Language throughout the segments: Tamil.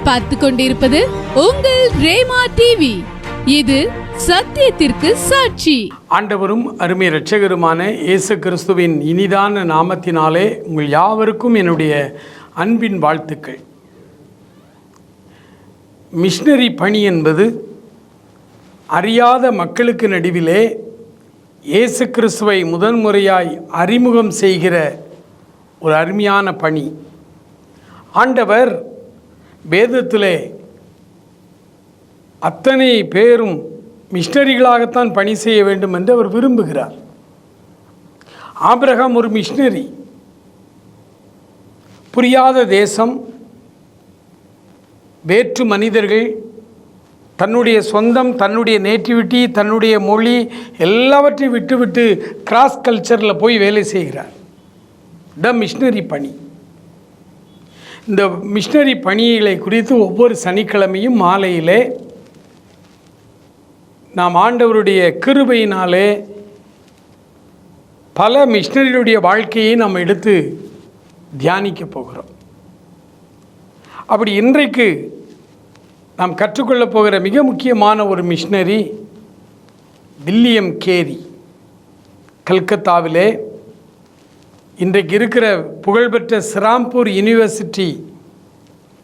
நீங்கள் பார்த்து கொண்டிருப்பது உங்கள் ரேமா டிவி இது சத்தியத்திற்கு சாட்சி. ஆண்டவரும் அருமை இரட்சகருமான இயேசு கிறிஸ்துவின் இனிதான நாமத்தினாலே உங்கள் யாவருக்கும் என்னுடைய அன்பின் வாழ்த்துக்கள். மிஷினரி பணி என்பது அறியாத மக்களுக்கு நடுவிலே இயேசு கிறிஸ்துவை முதன்முறையாய் அறிமுகம் செய்கிற ஒரு அருமையான பணி. ஆண்டவர் வேதத்திலே அத்தனை பேரும் மிஷினரிகளாகத்தான் பணி செய்ய வேண்டும் என்று அவர் விரும்புகிறார். ஆபிரகாம் ஒரு மிஷினரி. புரியாத தேசம். வேற்று மனிதர்கள். தன்னுடைய சொந்தம் தன்னுடைய நேட்டிவிட்டி தன்னுடைய மொழி எல்லாவற்றையும் விட்டுவிட்டு கிராஸ் கல்ச்சரில் போய் வேலை செய்கிறார். த மிஷினரி பணி. இந்த மிஷினரி பணிகளை குறித்து ஒவ்வொரு சனிக்கிழமையும் மாலையிலே நாம் ஆண்டவருடைய கிருபையினாலே பல மிஷினரிகளுடைய வாழ்க்கையை நாம் எடுத்து தியானிக்க போகிறோம். அப்படி இன்றைக்கு நாம் கற்றுக்கொள்ளப் போகிற மிக முக்கியமான ஒரு மிஷினரி வில்லியம் கேரி கல்கத்தாவிலே இன்றைக்கு இருக்கிற புகழ்பெற்ற சிராம்பூர் யூனிவர்சிட்டி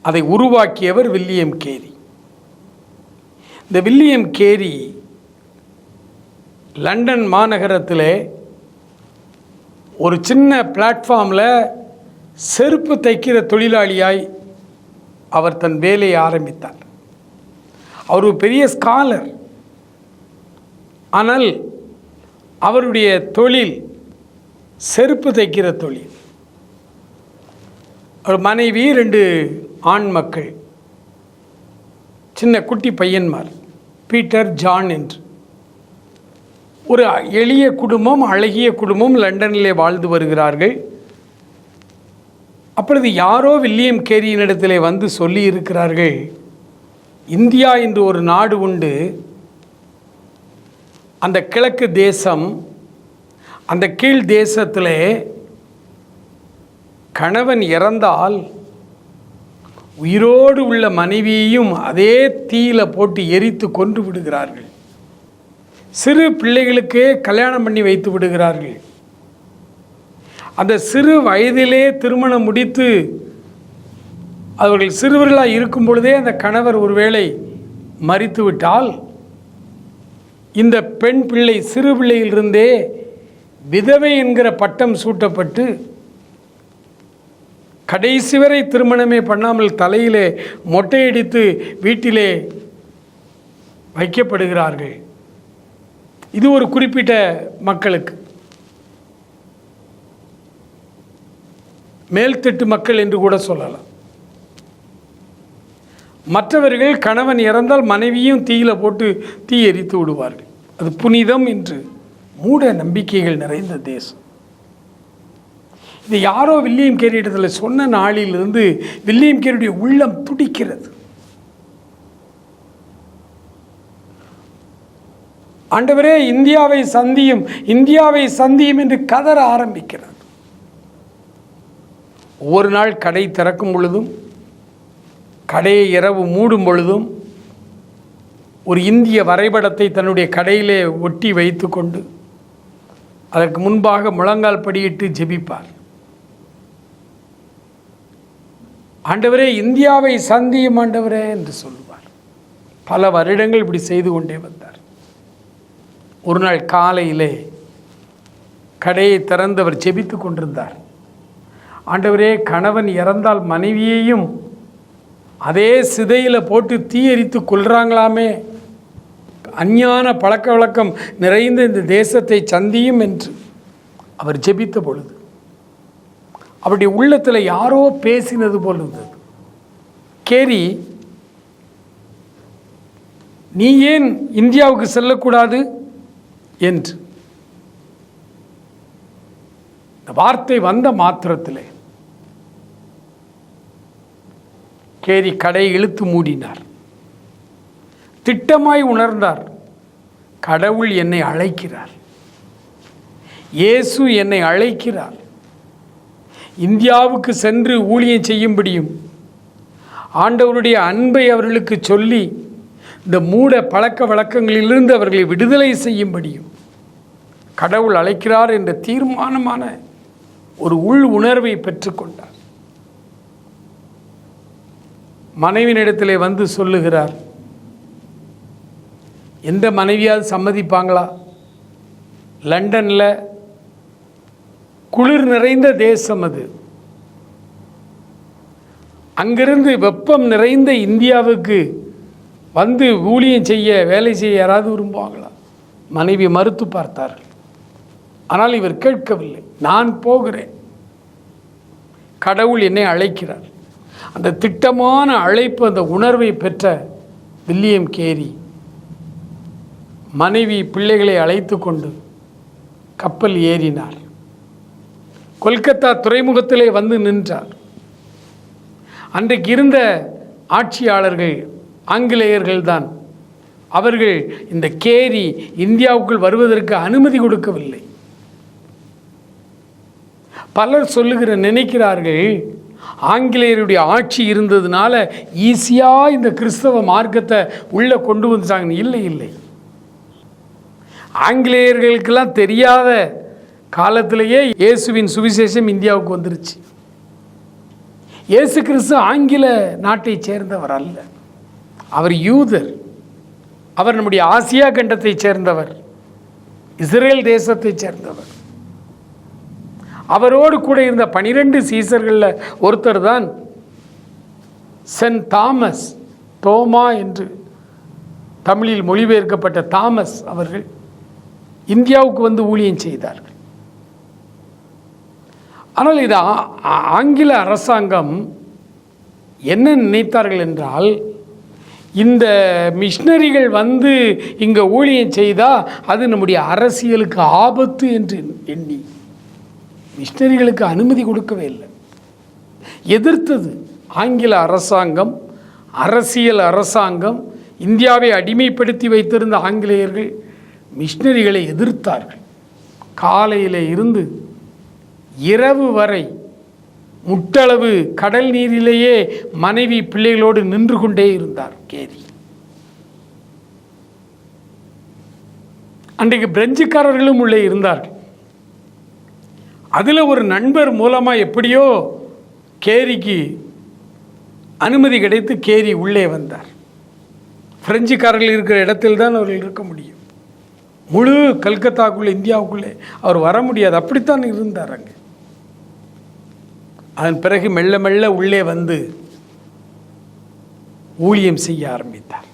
அதை உருவாக்கியவர் வில்லியம் கேரி. இந்த வில்லியம் கேரி லண்டன் மாநகரத்தில் ஒரு சின்ன பிளாட்ஃபார்மில் செருப்பு தைக்கிற தொழிலாளியாய் அவர் தன் வேலையை ஆரம்பித்தார். அவர் ஒரு பெரிய ஸ்காலர் ஆனால் அவருடைய தொழில் செருப்பு தைக்கிற தொழில். ஒரு மனைவி ரெண்டு ஆண் மக்கள். சின்ன குட்டி பையன்மார் பீட்டர் ஜான் என்று. ஒரு எளிய குடும்பம் அழகிய குடும்பம் லண்டனிலே வாழ்ந்து வருகிறார்கள். அப்பொழுது யாரோ வில்லியம் கேரியினிடத்திலே வந்து சொல்லி இருக்கிறார்கள் இந்தியா என்று ஒரு நாடு உண்டு. அந்த கிழக்கு தேசம் அந்த கீழ் தேசத்திலே கணவன் இறந்தால் உயிரோடு உள்ள மனைவியையும் அதே தீயில போட்டு எரித்து கொன்று விடுகிறார்கள். சிறு பிள்ளைகளுக்கு கல்யாணம் பண்ணி வைத்து விடுகிறார்கள். அந்த சிறு வயதிலே திருமணம் முடித்து அவர்கள் சிறுவர்களாக இருக்கும் பொழுதே அந்த கணவர் ஒருவேளை மறித்துவிட்டால் இந்த பெண் பிள்ளை சிறு பிள்ளையிலிருந்தே விதவை என்கிற பட்டம் சூட்டப்பட்டு கடைசி வரை திருமணமே பண்ணாமல் தலையிலே மொட்டையடித்து வீட்டிலே வைக்கப்படுகிறார்கள். இது ஒரு குறிப்பிட்ட மக்களுக்கு. மேல்தட்டு மக்கள் என்று கூட சொல்லலாம். மற்றவர்கள் கணவன் இறந்தால் மனைவியும் தீயில போட்டு தீ எரித்து விடுவார்கள். அது புனிதம் என்று மூட நம்பிக்கைகள் நிறைந்த தேசம். இது யாரோ வில்லியம் கேரி இடத்துல சொன்ன நாளிலிருந்து வில்லியம் கேரியுடைய உள்ளம் துடிக்கிறது. ஆண்டவரே இந்தியாவை சந்தியும் இந்தியாவை சந்தியும் என்று கதற ஆரம்பிக்கிறார். ஒவ்வொரு நாள் கடை திறக்கும் பொழுதும் கடையை இரவு மூடும் பொழுதும் ஒரு இந்திய வரைபடத்தை தன்னுடைய கடையிலே ஒட்டி வைத்துக்கொண்டு அதற்கு முன்பாக முழங்கால் படியிட்டு ஜெபிப்பார். ஆண்டவரே இந்தியாவை சந்தியும் ஆண்டவரே என்று சொல்லுவார். பல வருடங்கள் இப்படி செய்து கொண்டே வந்தார். ஒரு நாள் காலையிலே கடையை திறந்து அவர் ஜெபித்து கொண்டிருந்தார். ஆண்டவரே கணவன் இறந்தால் மனைவியையும் அதே சிதையில் போட்டு தீயரித்து கொள்றாங்களாமே அஞ்ஞான பழக்க வழக்கம் நிறைந்த இந்த தேசத்தை சந்தியும் என்று அவர் ஜெபித்த பொழுது அவருடைய உள்ளத்தில் யாரோ பேசினது போல் இருந்தது கேரி நீ ஏன் இந்தியாவுக்கு செல்லக்கூடாது? என்று. இந்த வார்த்தை வந்த மாத்திரத்தில் கேரி கடை இழுத்து மூடினார். திட்டமாய் உணர்ந்தார். கடவுள் என்னை அழைக்கிறார். இயேசு என்னை அழைக்கிறார். இந்தியாவுக்கு சென்று ஊழியம் செய்யும்படியும் ஆண்டவருடைய அன்பை அவர்களுக்கு சொல்லி இந்த மூட பழக்க வழக்கங்களிலிருந்து அவர்களை விடுதலை செய்யும்படியும் கடவுள் அழைக்கிறார் என்ற தீர்மானமான ஒரு உள் உணர்வை பெற்றுக்கொண்டார் மனைவினிடத்திலே வந்து சொல்லுகிறார் எந்த மனைவியாவது சம்மதிப்பாங்களா? லண்டனில் குளிர் நிறைந்த தேசம் அது. அங்கிருந்து வெப்பம் நிறைந்த இந்தியாவுக்கு வந்து ஊழியம் செய்ய வேலை செய்ய யாராவது விரும்புவாங்களா? மனைவி மறுத்து பார்த்தார்கள். ஆனால் இவர் கேட்கவில்லை. நான் போகிறேன். கடவுள் என்னை அழைக்கிறார். அந்த திட்டமான அழைப்பு அந்த உணர்வை பெற்ற வில்லியம் கேரி மனைவி பிள்ளைகளை அழைத்து கொண்டு கப்பல் ஏறினார் கொல்கத்தா துறைமுகத்திலே வந்து நின்றார் அன்றைக்கு இருந்த ஆட்சியாளர்கள் ஆங்கிலேயர்கள்தான். அவர்கள் இந்த கேரி இந்தியாவுக்குள் வருவதற்கு அனுமதி கொடுக்கவில்லை. பலர் சொல்லுகிற நினைக்கிறார்கள் ஆங்கிலேயருடைய ஆட்சி இருந்ததுனால ஈஸியாக இந்த கிறிஸ்தவ மார்க்கத்தை உள்ளே கொண்டு வந்துட்டாங்க இல்லை இல்லை. ஆங்கிலேயர்களுக்கெல்லாம் தெரியாத காலத்திலேயே இயேசுவின் சுவிசேஷம் இந்தியாவுக்கு வந்துருச்சு. இயேசு கிறிஸ்து ஆங்கில நாட்டை சேர்ந்தவர் அல்ல. அவர் யூதர். அவர் நம்முடைய ஆசியா கண்டத்தைச் சேர்ந்தவர். இஸ்ரேல் தேசத்தை சேர்ந்தவர். அவரோடு கூட இருந்த பனிரெண்டு சீசர்களில் ஒருத்தர் தான் சென்ட் தாமஸ் தோமா என்று தமிழில் மொழிபெயர்க்கப்பட்ட தாமஸ் அவர்கள். இந்தியாவுக்கு வந்து ஊழியம் செய்தார்கள் ஆனால் இது ஆங்கில அரசாங்கம் என்ன நினைத்தார்கள் என்றால் இந்த மிஷினரிகள் வந்து இங்கே ஊழியம் செய்தால் அது நம்முடைய அரசியலுக்கு ஆபத்து என்று எண்ணி மிஷினரிகளுக்கு அனுமதி கொடுக்கவே இல்லை. எதிர்த்தது ஆங்கில அரசாங்கம் அரசியல் அரசாங்கம் இந்தியாவை அடிமைப்படுத்தி வைத்திருந்த ஆங்கிலேயர்கள் மிஷினரிகளை எதிர்த்தார்கள். காலையில் இருந்து இரவு வரை முட்டளவு கடல் நீரிலேயே மனைவி பிள்ளைகளோடு நின்று கொண்டே இருந்தார் கேரி. அன்றைக்கு பிரெஞ்சுக்காரர்களும் உள்ளே இருந்தார்கள். அதில் ஒரு நண்பர் மூலமாக எப்படியோ கேரிக்கு அனுமதி கிடைத்து கேரி உள்ளே வந்தார். பிரெஞ்சுக்காரர்கள் இருக்கிற இடத்தில் தான் அவர்கள் இருக்க முடியும். முழு கல்கத்தாக்குள்ளே இந்தியாவுக்குள்ளே அவர் வர முடியாது. அப்படித்தான் இருந்தார் அங்கே. அதன் பிறகு மெல்ல மெல்ல உள்ளே வந்து ஊழியம் செய்ய ஆரம்பித்தார்.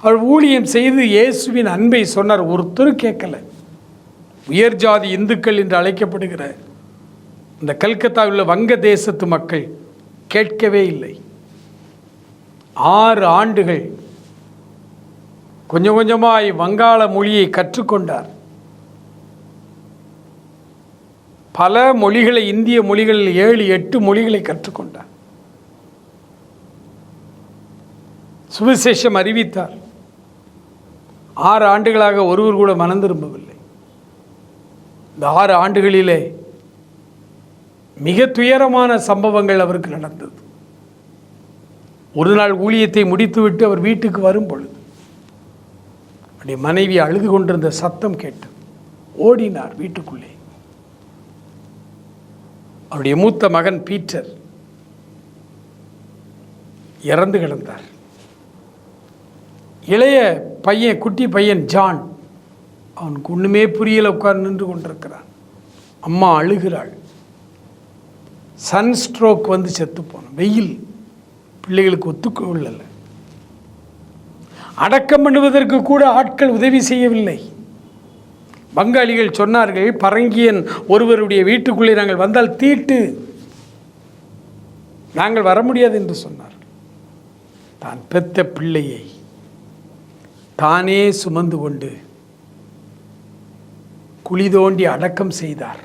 அவர் ஊழியம் செய்து இயேசுவின் அன்பை சொன்னார். ஒருத்தர் கேட்கல. உயர் ஜாதி இந்துக்கள் என்று அழைக்கப்படுகிற இந்த கல்கத்தாவில் உள்ள வங்க தேசத்து மக்கள் கேட்கவே இல்லை. ஆறு ஆண்டுகள் கொஞ்சம் கொஞ்சமாய் வங்காள மொழியை கற்றுக்கொண்டார். பல மொழிகளை இந்திய மொழிகளில் ஏழு எட்டு மொழிகளை கற்றுக்கொண்டார். சுவிசேஷம் அறிவித்தார். ஆறு ஆண்டுகளாக ஒருவர் கூட மனம் திரும்பவில்லை. இந்த ஆறு ஆண்டுகளிலே மிக துயரமான சம்பவங்கள் அவருக்கு நடந்தது. ஒரு நாள் ஊழியத்தை முடித்துவிட்டு அவர் வீட்டுக்கு வரும் பொழுது அவருடைய மனைவி அழுது கொண்டிருந்த சத்தம் கேட்டு ஓடினார் வீட்டுக்குள்ளே. அவருடைய மூத்த மகன் பீட்டர் இறந்து கிடந்தார். இளைய பையன் குட்டி பையன் ஜான் அவனுக்கு ஒன்றுமே புரியல உட்கார் நின்று கொண்டிருக்கிறான். அம்மா அழுகிறாள். சன் ஸ்ட்ரோக் வந்து செத்து போனோம் வெயில். பிள்ளைகளுக்கு ஒத்துக்கொள்ளலை. அடக்கம் பண்ணுவதற்கு கூட ஆட்கள் உதவி செய்யவில்லை. பங்காளிகள் சொன்னார்கள் பரங்கியன் ஒருவருடைய வீட்டுக்குள்ளே நாங்கள் வந்தால் தீட்டு. நாங்கள் வர முடியாது என்று சொன்னார். தான் பெத்த பிள்ளையை தானே சுமந்து கொண்டு குழி தோண்டி அடக்கம் செய்தார்.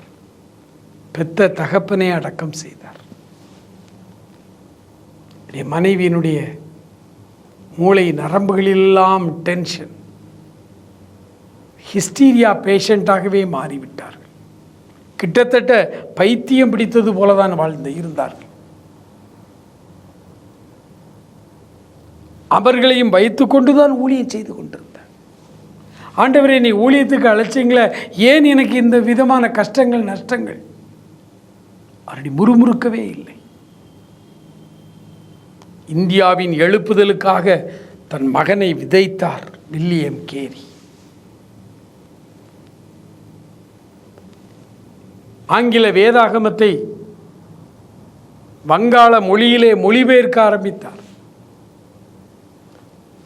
பெத்த தகப்பனே அடக்கம் செய்தார். என் மனைவியினுடைய மூளை நரம்புகளெல்லாம் டென்ஷன் ஹிஸ்டீரியா பேஷண்ட்டாகவே மாறிவிட்டார்கள். கிட்டத்தட்ட பைத்தியம் பிடித்தது போலதான் வாழ்ந்து இருந்தார்கள். அவர்களையும் வைத்துக்கொண்டு தான் ஊழியம் செய்து கொண்டிருந்தார். ஆண்டவரே நீ ஊழியத்துக்கு அழைச்சிங்களே ஏன் எனக்கு இந்த விதமான கஷ்டங்கள் நஷ்டங்கள்? அப்படி முறுமுறுக்கவே இல்லை. இந்தியாவின் எழுப்புதலுக்காக தன் மகனை விதைத்தார் வில்லியம் கேரி. ஆங்கில வேதாகமத்தை வங்காள மொழியிலே மொழிபெயர்க்க ஆரம்பித்தார்.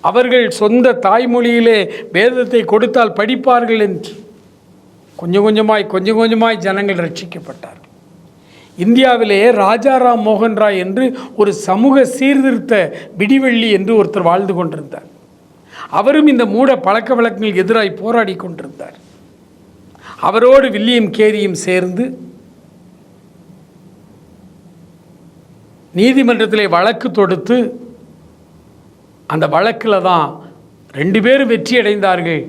அவர்கள் சொந்த தாய்மொழியிலே வேதத்தை கொடுத்தால் படிப்பார்கள் என்று கொஞ்சம் கொஞ்சமாய் கொஞ்சம் கொஞ்சமாய் ஜனங்கள் ரட்சிக்கப்பட்டார் இந்தியாவிலேயே ராஜாராம் மோகன் ராய் என்று ஒரு சமூக சீர்திருத்த விடிவெள்ளி என்று ஒருத்தர் வாழ்ந்து கொண்டிருந்தார். அவரும் இந்த மூட பழக்க வழக்கங்கள் எதிராக போராடி கொண்டிருந்தார். அவரோடு வில்லியம் கேரியும் சேர்ந்து நீதிமன்றத்திலே வழக்கு தொடுத்து அந்த வழக்கில் தான் ரெண்டு பேரும் வெற்றி அடைந்தார்கள்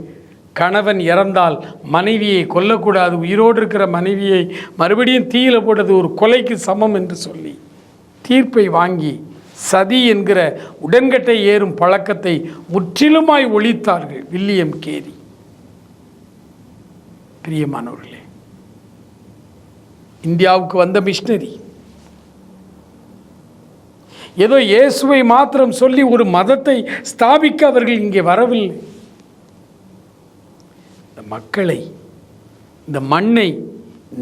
கணவன் இறந்தால் மனைவியை கொல்லக்கூடாது. உயிரோடு இருக்கிற மனைவியை மறுபடியும் தீயில போட்டது ஒரு கொலைக்கு சமம் என்று சொல்லி தீர்ப்பை வாங்கி சதி என்கிற உடன்கட்டை ஏறும் பழக்கத்தை முற்றிலுமாய் ஒழித்தார்கள் வில்லியம் கேரி. பிரியமானவர்களே இந்தியாவுக்கு வந்த மிஷினரி. ஏதோ இயேசுவை மாத்திரம் சொல்லி ஒரு மதத்தை ஸ்தாபிக்க அவர்கள் இங்கே வரவில்லை. மக்களை இந்த மண்ணை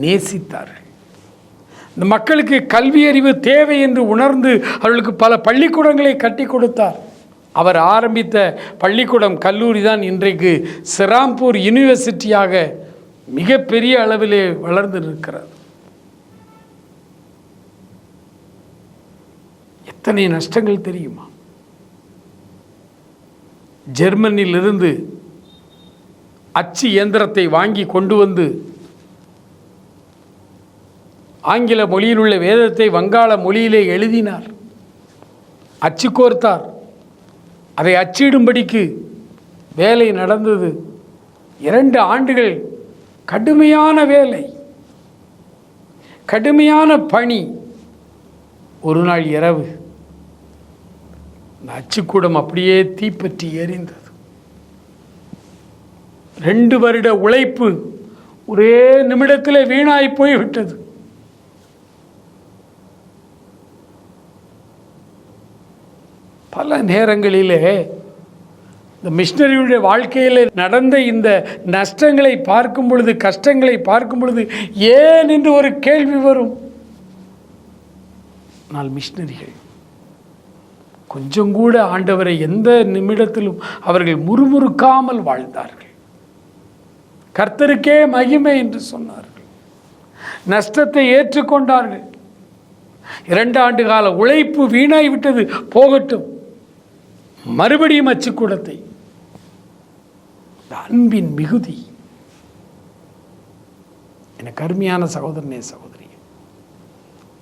நேசித்தார்கள். இந்த மக்களுக்கு கல்வி அறிவு தேவை என்று உணர்ந்து அவர்களுக்கு பல பள்ளிக்கூடங்களை கட்டி கொடுத்தார். அவர் ஆரம்பித்த பள்ளிக்கூடம் கல்லூரி தான் இன்றைக்கு சிராம்பூர் யூனிவர்சிட்டியாக மிகப்பெரிய அளவிலே வளர்ந்து நிற்கிறது. எத்தனை நஷ்டங்கள் தெரியுமா? ஜெர்மனியிலிருந்து அச்சு இயந்திரத்தை வாங்கி கொண்டு வந்து ஆங்கில மொழியில் உள்ள வேதத்தை வங்காள மொழியிலே எழுதினார். அச்சு கோர்த்தார். அதை அச்சிடும்படிக்கு வேலை நடந்தது. இரண்டு ஆண்டுகள் கடுமையான வேலை. கடுமையான பணி. ஒரு நாள் இரவு. அந்த அச்சுக்கூடம் அப்படியே தீப்பற்றி எரிந்தது. ரெண்டு வருட உழைப்பு ஒரே நிமிடத்தில் வீணாய் போய்விட்டது. பல நேரங்களிலே இந்த மிஷினரியுடைய வாழ்க்கையில் நடந்த இந்த நஷ்டங்களை பார்க்கும் பொழுது கஷ்டங்களை பார்க்கும் பொழுது ஏன் என்று ஒரு கேள்வி வரும். ஆனால் மிஷினரிகள் கொஞ்சம் கூட ஆண்டவரை எந்த நிமிடத்திலும் அவர்கள் முறுமுறுக்காமல் வாழ்ந்தார்கள். கர்த்தருக்கே மகிமை என்று சொன்னார்கள். நஷ்டத்தை ஏற்றுக்கொண்டார்கள். இரண்டு ஆண்டு கால உழைப்பு வீணாய் விட்டது போகட்டும். மறுபடியும் அச்சுக்கூடத்தை அன்பின் மிகுதி. எனக்கு அருமையான சகோதரனே சகோதரி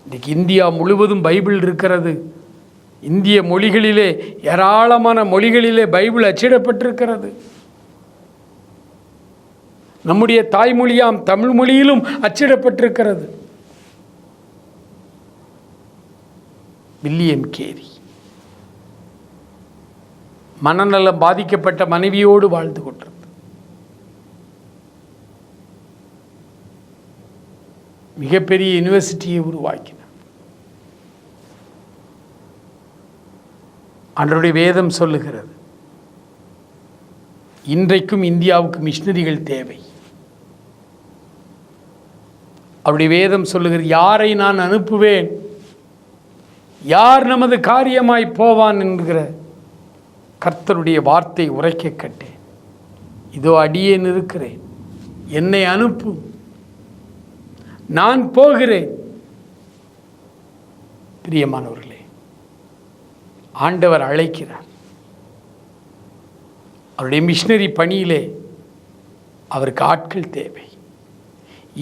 இன்றைக்கு இந்தியா முழுவதும் பைபிள் இருக்கிறது. இந்திய மொழிகளிலே ஏராளமான மொழிகளிலே பைபிள் அச்சிடப்பட்டிருக்கிறது. நம்முடைய தாய்மொழியாம் தமிழ் மொழியிலும் அச்சிடப்பட்டிருக்கிறது. William carry. மனநலம் பாதிக்கப்பட்ட மனைவியோடு வாழ்ந்து கொண்டிருந்தது மிகப்பெரிய யூனிவர்சிட்டியை உருவாக்கினார். அன்றைய வேதம் சொல்லுகிறது இன்றைக்கும் இந்தியாவுக்கு மிஷினரிகள் தேவை. அவருடைய வேதம் சொல்லுகிறது யாரை நான் அனுப்புவேன்? யார் நமது காரியமாய் போவான்? என்கிற கர்த்தருடைய வார்த்தை உரைக்க கட்டேன். இதோ அடியேன் இருக்கிறேன். என்னை அனுப்பு. நான் போகிறேன். பிரியமானவர்களே ஆண்டவர் அழைக்கிறார். அவருடைய மிஷினரி பணியிலே அவருக்கு ஆட்கள் தேவை.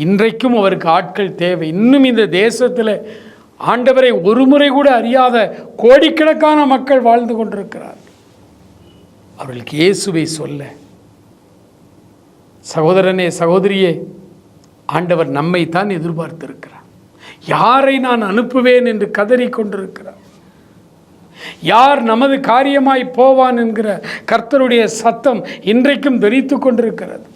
இன்றைக்கும் அவருக்கு ஆட்கள் தேவை. இன்னும் இந்த தேசத்தில் ஆண்டவரை ஒரு முறை கூட அறியாத கோடிக்கணக்கான மக்கள் வாழ்ந்து கொண்டிருக்கிறார். அவர்களுக்கு இயேசுவை சொல்ல சகோதரனே சகோதரியே ஆண்டவர் நம்மை தான் எதிர்பார்த்திருக்கிறார். யாரை நான் அனுப்புவேன் என்று கதறிக் கொண்டிருக்கிறார். யார் நமது காரியமாய் போவான் என்கிற கர்த்தருடைய சத்தம் இன்றைக்கும் தெரித்து கொண்டிருக்கிறது.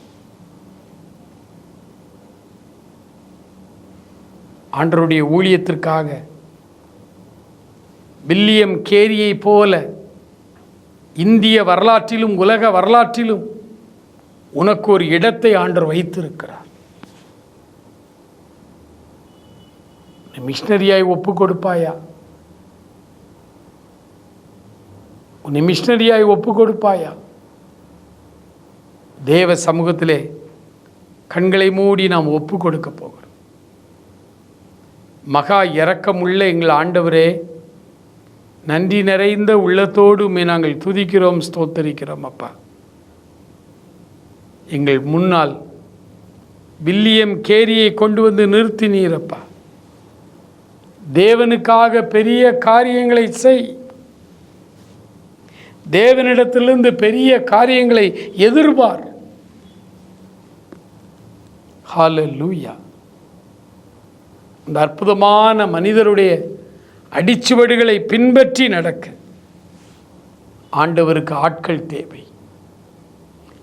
ஆண்டருடைய ஊழியத்திற்காக. வில்லியம் கேரியை போல இந்திய வரலாற்றிலும் உலக வரலாற்றிலும் உனக்கு ஒரு இடத்தை ஆண்டர் வைத்திருக்கிறார். நீ மிஷினரியாய் ஒப்பு கொடுப்பாயா? உன்னை மிஷினரியாய் ஒப்பு கொடுப்பாயா? தேவ சமூகத்திலே கண்களை மூடி நாம் ஒப்பு கொடுக்க போகிறோம். மகா இரக்கமுள்ள எங்கள் ஆண்டவரே நன்றி நிறைந்த உள்ளத்தோடு உண்மை நாங்கள் துதிக்கிறோம் ஸ்தோத்தரிக்கிறோம் அப்பா. எங்கள் முன்னால் வில்லியம் கேரியை கொண்டு வந்து நிறுத்தினீரப்பா தேவனுக்காக பெரிய காரியங்களை செய். தேவனிடத்திலிருந்து பெரிய காரியங்களை எதிர்பார். லூயா அந்த அற்புதமான மனிதருடைய அடிச்சுவடுகளை பின்பற்றி நடக்க. ஆண்டவருக்கு ஆட்கள் தேவை.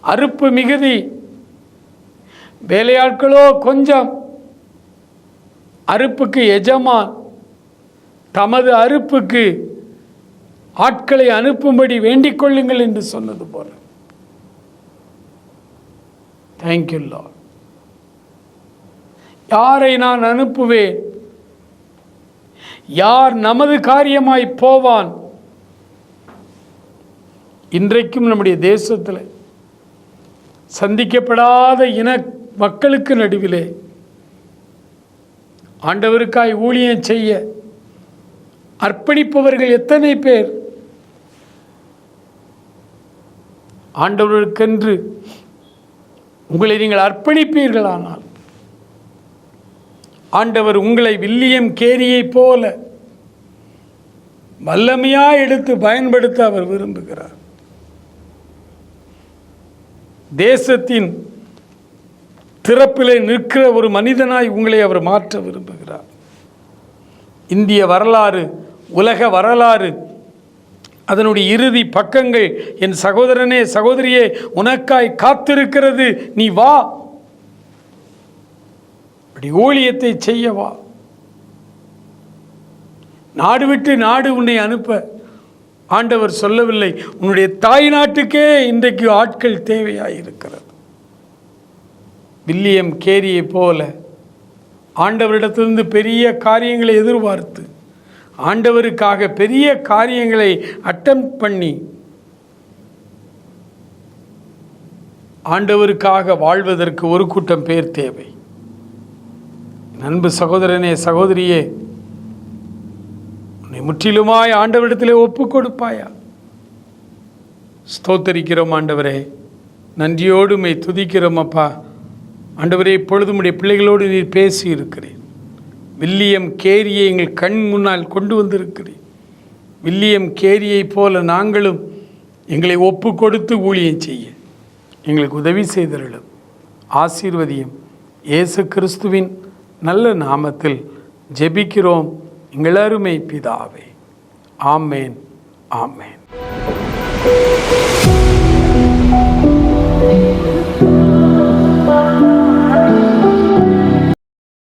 அறுப்பு மிகுதி. வேலையாட்களோ கொஞ்சம். அறுப்புக்கு எஜமான். தமது அறுப்புக்கு ஆட்களை அனுப்பும்படி வேண்டிக் கொள்ளுங்கள் என்று சொன்னது போல. தேங்க்யூ லார்ட் யாரை நான் அனுப்புவேன்? யார் நமது காரியமாய் போவான்? இன்றைக்கும் நம்முடைய தேசத்தில் சந்திக்கப்படாத இன மக்களுக்கு நடுவிலே ஆண்டவருக்காய் ஊழியம் செய்ய அர்ப்பணிப்பவர்கள் எத்தனை பேர்? ஆண்டவருக்கென்று உங்களை நீங்கள் அர்ப்பணிப்பீர்களானால் ஆண்டவர் உங்களை வில்லியம் கேரியைப் போல வல்லமையா எடுத்து பயன்படுத்த அவர் விரும்புகிறார். தேசத்தின் திறப்பிலே நிற்கிற ஒரு மனிதனாய் உங்களை அவர் மாற்ற விரும்புகிறார். இந்திய வரலாறு உலக வரலாறு அதனுடைய இறுதி பக்கங்கள் என் சகோதரனே சகோதரியே உனக்காய் காத்திருக்கிறது நீ வா. அப்படி ஊழியத்தை செய்யவா? நாடு விட்டு நாடு உன்னை அனுப்ப ஆண்டவர் சொல்லவில்லை. உன்னுடைய தாய் நாட்டுக்கே இன்றைக்கு ஆட்கள் தேவையாயிருக்கிறது. வில்லியம் கேரியை போல ஆண்டவரிடத்திலிருந்து பெரிய காரியங்களை எதிர்பார்த்து ஆண்டவருக்காக பெரிய காரியங்களை அட்டம் பண்ணி ஆண்டவருக்காக வாழ்வதற்கு ஒரு கூட்டம் பேர் தேவை. நண்பு சகோதரனே சகோதரியே உன்னை முற்றிலுமாய் ஆண்டவரிடத்திலே ஒப்பு கொடுப்பாயா ஸ்தோத்தரிக்கிறோம் ஆண்டவரே நன்றியோடு மை துதிக்கிறோம் அப்பா. ஆண்டவரே இப்பொழுது உடைய பிள்ளைகளோடு நீர் பேசி இருக்கிறேன் வில்லியம் கேரியை எங்கள் கண் முன்னால் கொண்டு வந்திருக்கிறேன் வில்லியம் கேரியைப் போல நாங்களும் எங்களை ஒப்பு கொடுத்து ஊழியம் செய்ய. எங்களுக்கு உதவி செய்தருளும். ஆசீர்வதியும். இயேசு கிறிஸ்துவின் நல்ல நாமத்தில் ஜெபிக்கிறோம். எங்களருமை பிதாவே. ஆமேன். ஆமேன்.